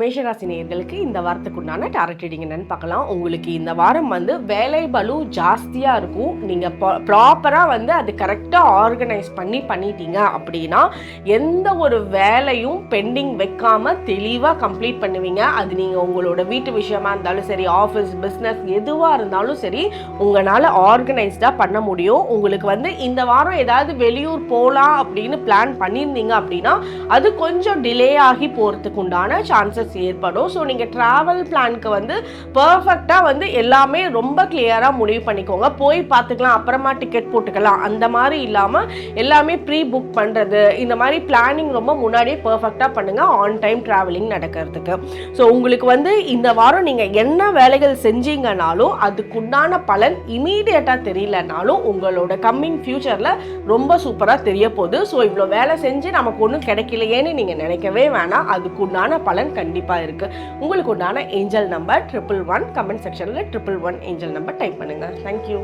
மேஷராசி நேயர்களுக்கு இந்த வாரத்துக்கு உண்டான டாரட் ரீடிங் என்னன்னு பார்க்கலாம். உங்களுக்கு இந்த வாரம் வந்து வேலை பலு ஜாஸ்தியாக இருக்கும். நீங்கள் ப்ராப்பராக வந்து அது கரெக்டாக ஆர்கனைஸ் பண்ணி பண்ணிட்டீங்க அப்படின்னா எந்த ஒரு வேலையும் பெண்டிங் வைக்காமல் தெளிவாக கம்ப்ளீட் பண்ணுவீங்க. அது நீங்கள் உங்களோட வீட்டு விஷயமா இருந்தாலும் சரி ஆஃபீஸ் பிஸ்னஸ் எதுவாக இருந்தாலும் சரி உங்களால் ஆர்கனைஸ்டாக பண்ண முடியும். உங்களுக்கு வந்து இந்த வாரம் ஏதாவது வெளியூர் போகலாம் அப்படின்னு பிளான் பண்ணியிருந்தீங்க அப்படின்னா அது கொஞ்சம் டிலே ஆகி போகிறதுக்கு உண்டான சான்சஸ் ஏற்படும். ஸோ நீங்கள் ட்ராவல் பிளானுக்கு வந்து பர்ஃபெக்டாக வந்து எல்லாமே ரொம்ப கிளியராக முடிவு பண்ணிக்கோங்க. போய் பார்த்துக்கலாம் அப்புறமா டிக்கெட் போட்டுக்கலாம். அந்த மாதிரி இல்லாமல் எல்லாமே ப்ரீ புக் பண்ணுறது இந்த மாதிரி பிளானிங் ரொம்ப முன்னாடியே பர்ஃபெக்டாக பண்ணுங்கள் ஆன் டைம் ட்ராவலிங் நடக்கிறதுக்கு. ஸோ உங்களுக்கு வந்து இந்த வாரம் நீங்கள் என்ன வேலைகள் செஞ்சீங்கனாலும் அதுக்குண்டான பலன் இமீடியட்டாக தெரியலனாலும் உங்களோட கம்மிங் ஃப்யூச்சரில் ரொம்ப சூப்பராக தெரிய போகுது. ஸோ இவ்வளோ வேலை செஞ்சு நமக்கு ஒன்றும் கிடைக்கலையேன்னு நீங்கள் நினைக்கவே வேணாம். அதுக்குண்டான பலன் கண்டிப்பாக கண்டிப்பாக இருக்குது உங்களுக்கு உண்டான angel number triple one comment செக்ஷனில் triple one angel number type பண்ணுங்கள் தேங்க்யூ